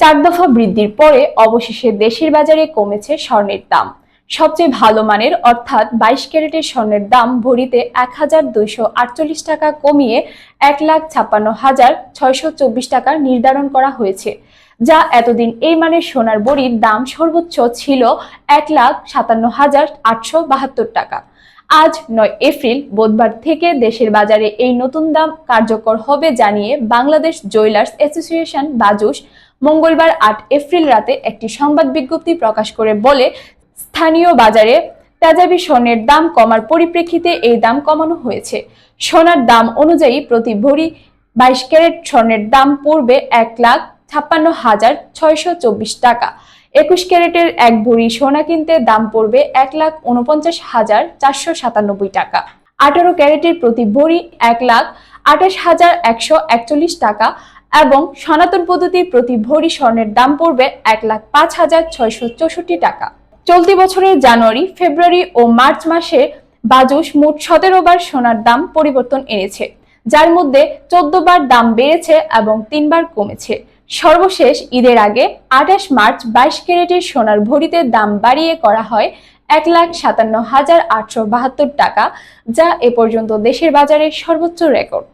চার দফা বৃদ্ধির পরে অবশেষে দেশের বাজারে কমেছে স্বর্ণের দাম। সবচেয়ে ভালো মানের, অর্থাৎ বাইশ ক্যারেটের স্বর্ণের দাম ভরিতে এক হাজার দুইশো আটচল্লিশ টাকা কমিয়ে এক লাখ ছাপ্পান্ন হাজার ছয়শো চব্বিশ টাকা নির্ধারণ করা হয়েছে, যা এতদিন এই মানের সোনার বড়ির দাম সর্বোচ্চ ছিল এক লাখ সাতান্ন হাজার আটশো বাহাত্তর টাকা। আজ নয় এপ্রিল, বুধবার থেকে দেশের বাজারে এই নতুন দাম কার্যকর হবে জানিয়ে বাংলাদেশ জুয়েলার্স অ্যাসোসিয়েশন বাজুস মঙ্গলবার আট এপ্রিল রাতে একটি সংবাদ বিজ্ঞপ্তি প্রকাশ করে বলে স্থানীয় বাজারে তেজাবি স্বর্ণের দাম কমার পরিপ্রেক্ষিতে এই দাম কমানো হয়েছে। সোনার দাম অনুযায়ী প্রতি ভরি বাইশ ক্যারেট স্বর্ণের দাম পূর্বে এক লাখ ছাপ্পান্ন হাজার ছয়শো চব্বিশ টাকা। একুশ ক্যারেটের এক ভরি সোনা কিনতে দাম পড়বে এক লাখ উনপঞ্চাশ হাজার চারশো সাতানব্বই টাকা। আঠারো ক্যারেটের প্রতি ভরি এক লাখ আঠাশ হাজার একশো একচল্লিশ টাকা এবং সনাতন পদ্ধতির প্রতি ভরি স্বর্ণের দাম পড়বে এক লাখ পাঁচ হাজার ছয়শো চৌষট্টি টাকা। চলতি বছরের জানুয়ারি, ফেব্রুয়ারি ও মার্চ মাসে বাজুস মোট সতেরো বার সোনার দাম পরিবর্তন এনেছে, যার মধ্যে চোদ্দ বার দাম বেড়েছে এবং তিনবার কমেছে। সর্বশেষ ঈদের আগে আঠাশ মার্চ বাইশ ক্যারেটের সোনার ভরিতে দাম বাড়িয়ে করা হয় এক লাখ সাতান্ন হাজার আটশো বাহাত্তর টাকা, যা এ পর্যন্ত দেশের বাজারে সর্বোচ্চ রেকর্ড।